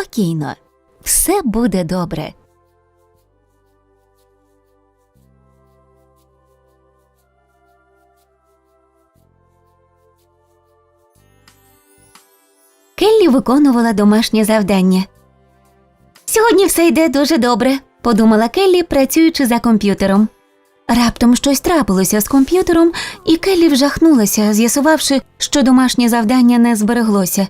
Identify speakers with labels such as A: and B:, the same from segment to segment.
A: Спокійно. Все буде добре. Келлі виконувала домашнє завдання. Сьогодні все йде дуже добре, подумала Келлі, працюючи за комп'ютером. Раптом щось трапилося з комп'ютером, і Келлі вжахнулася, з'ясувавши, що домашнє завдання не збереглося.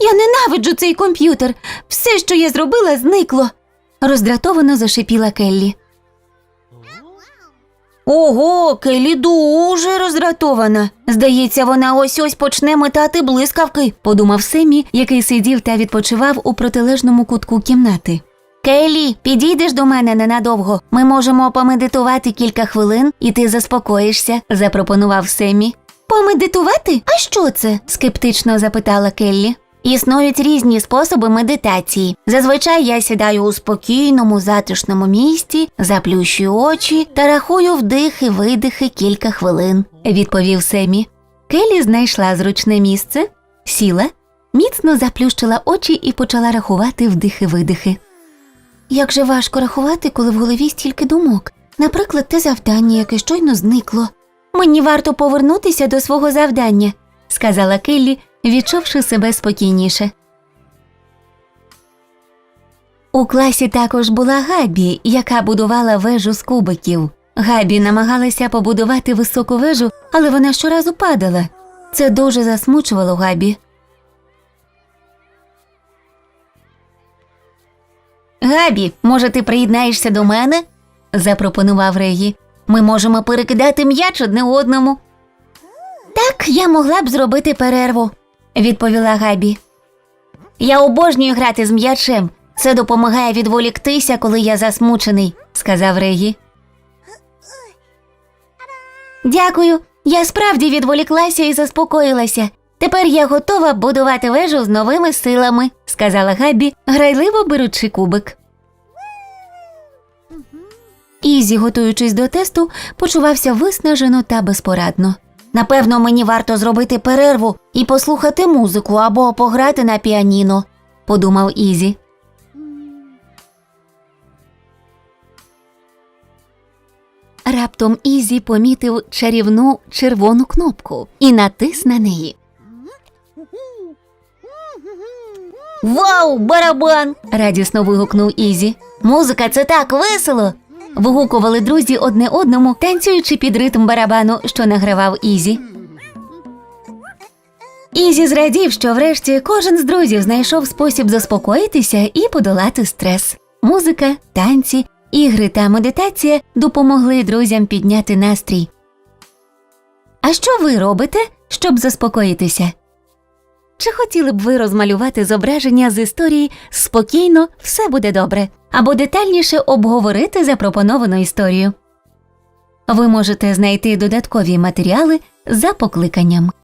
A: Я ненавиджу цей комп'ютер. Все, що я зробила, зникло. роздратовано зашипіла Келлі. Ого, Келлі дуже роздратована. Здається, вона ось ось почне метати блискавки, подумав Семі, який сидів та відпочивав у протилежному кутку кімнати. Келлі, підійдеш до мене ненадовго. Ми можемо помедитувати кілька хвилин, і ти заспокоїшся, запропонував Семі. Помедитувати? А що це? скептично запитала Келлі. Існують різні способи медитації. Зазвичай я сідаю у спокійному, затишному місці, заплющую очі та рахую вдихи, видихи кілька хвилин, відповів Семі. Келі знайшла зручне місце, сіла, міцно заплющила очі і почала рахувати вдихи-видихи. Як же важко рахувати, коли в голові стільки думок. Наприклад, те завдання, яке щойно зникло. Мені варто повернутися до свого завдання, сказала Келлі, відчувши себе спокійніше. У класі також була Габі, яка будувала вежу з кубиків. Габі намагалася побудувати високу вежу, але вона щоразу падала. Це дуже засмучувало Габі. Габі, може, ти приєднаєшся до мене? запропонував Регі. Ми можемо перекидати м'яч одне одному. Так, я могла б зробити перерву, відповіла Габі. Я обожнюю грати з м'ячем. Це допомагає відволіктися, коли я засмучений, сказав Регі. Дякую. Я справді відволіклася і заспокоїлася. Тепер я готова будувати вежу з новими силами, сказала Габі, грайливо беручи кубик. Ізі, готуючись до тесту, почувався виснажено та безпорадно. Напевно, мені варто зробити перерву і послухати музику або пограти на піаніно, подумав Ізі. Раптом Ізі помітив чарівну червону кнопку і натис на неї. Вау, барабан! радісно вигукнув Ізі. Музика це так весело. Вигукували друзі одне одному, танцюючи під ритм барабану, що награвав Ізі. Ізі зрадів, що врешті кожен з друзів знайшов спосіб заспокоїтися і подолати стрес. Музика, танці, ігри та медитація допомогли друзям підняти настрій. А що ви робите, щоб заспокоїтися? Чи хотіли б ви розмалювати зображення з історії спокійно, все буде добре, або детальніше обговорити запропоновану історію? Ви можете знайти додаткові матеріали за покликанням.